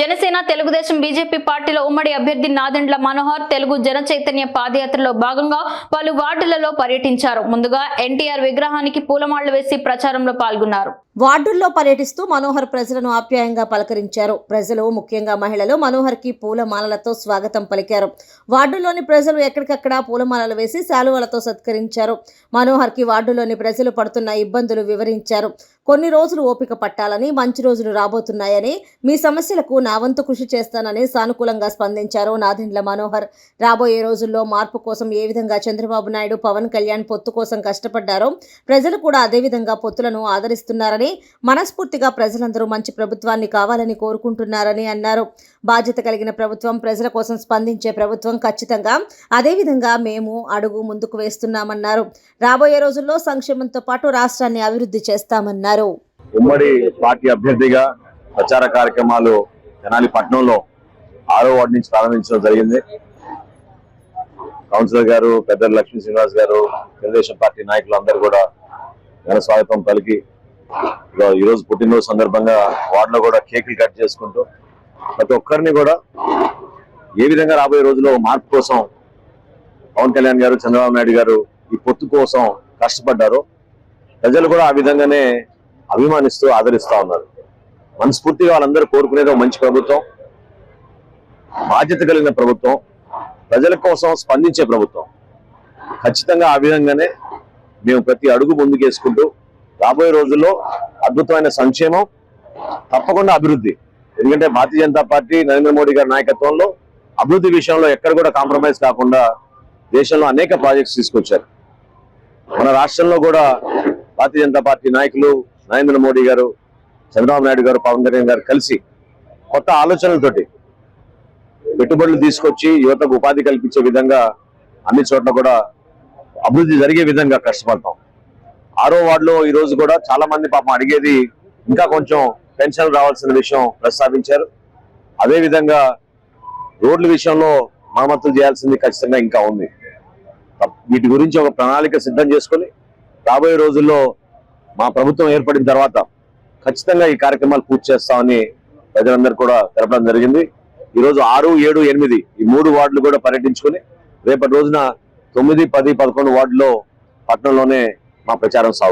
Janasena Telugu Desam BJP పార్టీల ఉమ్మడి అభ్యర్థి నాదెండ్ల మనోహర్ తెలుగు జన చైతన్య పాదయాత్రలో భాగంగా పలు వార్డులలో పర్యటించారు. ముందుగా ఎన్టీఆర్ విగ్రహానికి పూలమాళ్ళు వేసి ప్రచారంలో పాల్గొన్నారు. వార్డుల్లో పర్యటిస్తూ మనోహర్ ప్రజలను ఆప్యాయంగా పలకరించారు. ప్రజలు ముఖ్యంగా మహిళలు మనోహర్కి పూలమాలలతో స్వాగతం పలికారు. వార్డులోని ప్రజలు ఎక్కడికక్కడ పూలమాలలు వేసి శాలువలతో సత్కరించారు. మనోహర్కి వార్డులోని ప్రజలు పడుతున్న ఇబ్బందులు వివరించారు. కొన్ని రోజులు ఓపిక పట్టాలని మంచి రోజులు రాబోతున్నాయని మీ సమస్యలకు నా వంతు కృషి చేస్తానని సానుకూలంగా స్పందించారు నాదెండ్ల మనోహర్. రాబోయే రోజుల్లో మార్పు కోసం ఏ విధంగా చంద్రబాబు నాయుడు పవన్ కళ్యాణ్ పొత్తు కోసం కష్టపడ్డారో ప్రజలు కూడా అదే విధంగా పొత్తులను ఆదరిస్తున్నారని మనస్ఫూర్తిగా ప్రజలందరూ మంచి ప్రభుత్వాన్ని కావాలని కోరుకుంటున్నారని అన్నారు. బాధ్యత కలిగిన ప్రభుత్వం ప్రజల కోసం స్పందించే ప్రభుత్వం ఖచ్చితంగా అదేవిధంగా మేము అడుగు ముందుకు వేస్తున్నామన్నారు. రాబోయే రోజుల్లో సంక్షేమంతో పాటు రాష్ట్రాన్ని అభివృద్ధి చేస్తామన్నారు. ఉమ్మడి పార్టీ అభ్యర్థిగా ప్రచార కార్యక్రమాలు తెనాలి పట్టణంలో ఆరో వార్డు నుంచి ప్రారంభించడం జరిగింది. కౌన్సిలర్ గారు పెద్దలు లక్ష్మీ శ్రీనివాస్ గారు తెలుగుదేశం పార్టీ నాయకులు అందరూ కూడా ఘన స్వాగతం పలికి. ఈరోజు ఈ రోజు పుట్టినరోజు సందర్భంగా వార్డులో కూడా కేకులు కట్ చేసుకుంటూ ప్రతి ఒక్కరిని కూడా ఏ విధంగా రాబోయే రోజుల్లో మార్పు కోసం పవన్ కళ్యాణ్ గారు చంద్రబాబు నాయుడు గారు ఈ పొత్తు కోసం కష్టపడ్డారు ప్రజలు కూడా ఆ విధంగానే అభిమానిస్తూ ఆదరిస్తా ఉన్నారు. మనస్ఫూర్తిగా వాళ్ళందరూ కోరుకునేది మంచి ప్రభుత్వం బాధ్యత కలిగిన ప్రభుత్వం ప్రజల కోసం స్పందించే ప్రభుత్వం. ఖచ్చితంగా ఆ విధంగానే మేము ప్రతి అడుగు ముందుకేసుకుంటూ రాబోయే రోజుల్లో అద్భుతమైన సంక్షేమం తప్పకుండా అభివృద్ధి. ఎందుకంటే భారతీయ జనతా పార్టీ నరేంద్ర మోడీ గారి నాయకత్వంలో అభివృద్ధి విషయంలో ఎక్కడ కూడా కాంప్రమైజ్ కాకుండా దేశంలో అనేక ప్రాజెక్ట్స్ తీసుకొచ్చారు. మన రాష్ట్రంలో కూడా భారతీయ జనతా పార్టీ నాయకులు నరేంద్ర మోడీ గారు చంద్రబాబు నాయుడు గారు పవన్ కళ్యాణ్ గారు కలిసి కొత్త ఆలోచనలతోటి పెట్టుబడులు తీసుకొచ్చి యువతకు ఉపాధి కల్పించే విధంగా అన్ని చోట్ల కూడా అభివృద్ధి జరిగే విధంగా కష్టపడతాం. ఆరో వార్డులో ఈ రోజు కూడా చాలా మంది పాపం అడిగేది ఇంకా కొంచెం పెన్షన్ రావాల్సిన విషయం ప్రస్తావించారు. అదే విధంగా రోడ్ల విషయంలో మరమ్మతులు చేయాల్సింది ఖచ్చితంగా ఇంకా ఉంది. వీటి గురించి ఒక ప్రణాళిక సిద్ధం చేసుకొని రాబోయే రోజుల్లో మా ప్రభుత్వం ఏర్పడిన తర్వాత ఖచ్చితంగా ఈ కార్యక్రమాలు పూర్తి చేస్తామని ప్రజలందరూ కూడా తెలపడం జరిగింది. ఈ రోజు ఆరు ఏడు ఎనిమిది ఈ మూడు వార్డులు కూడా పర్యటించుకుని రేపటి రోజున తొమ్మిది పది పదకొండు వార్డులో పట్టణంలోనే మా ప్రచారం సాగుతుంది.